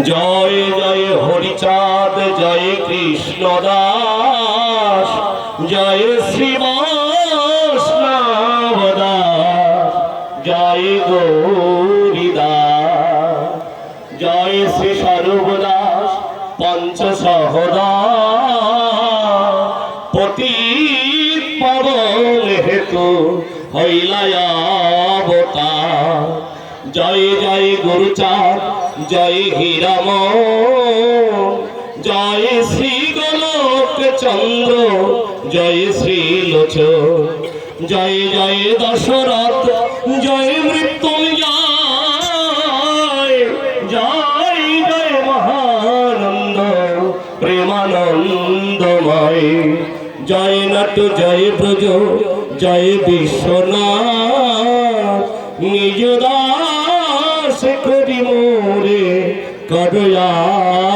জয় জয় হরিচাঁদ, জয় কৃষ্ণ দাস, জয় শ্রী বৈষ্ণব জয় গৌরীদাস, জয় শ্রী সর্বদাস পঞ্চ সহদা পতি পবন হেতু হইলায়াবতার জয় জয় গুরুচাঁদ, জয় হীরাম। জয় শ্রী গোলক চন্দ্র, জয় শ্রী লোচ জয় জয় দশরথ, জয় মৃত্যুঞ্জয়। জয় জয় মহানন্দ, প্রেমানন্দময়। জয় নট, জয় ব্রজ, জয় বিশ্বনাথ। নিজ করি মোরে করয়াত্মসা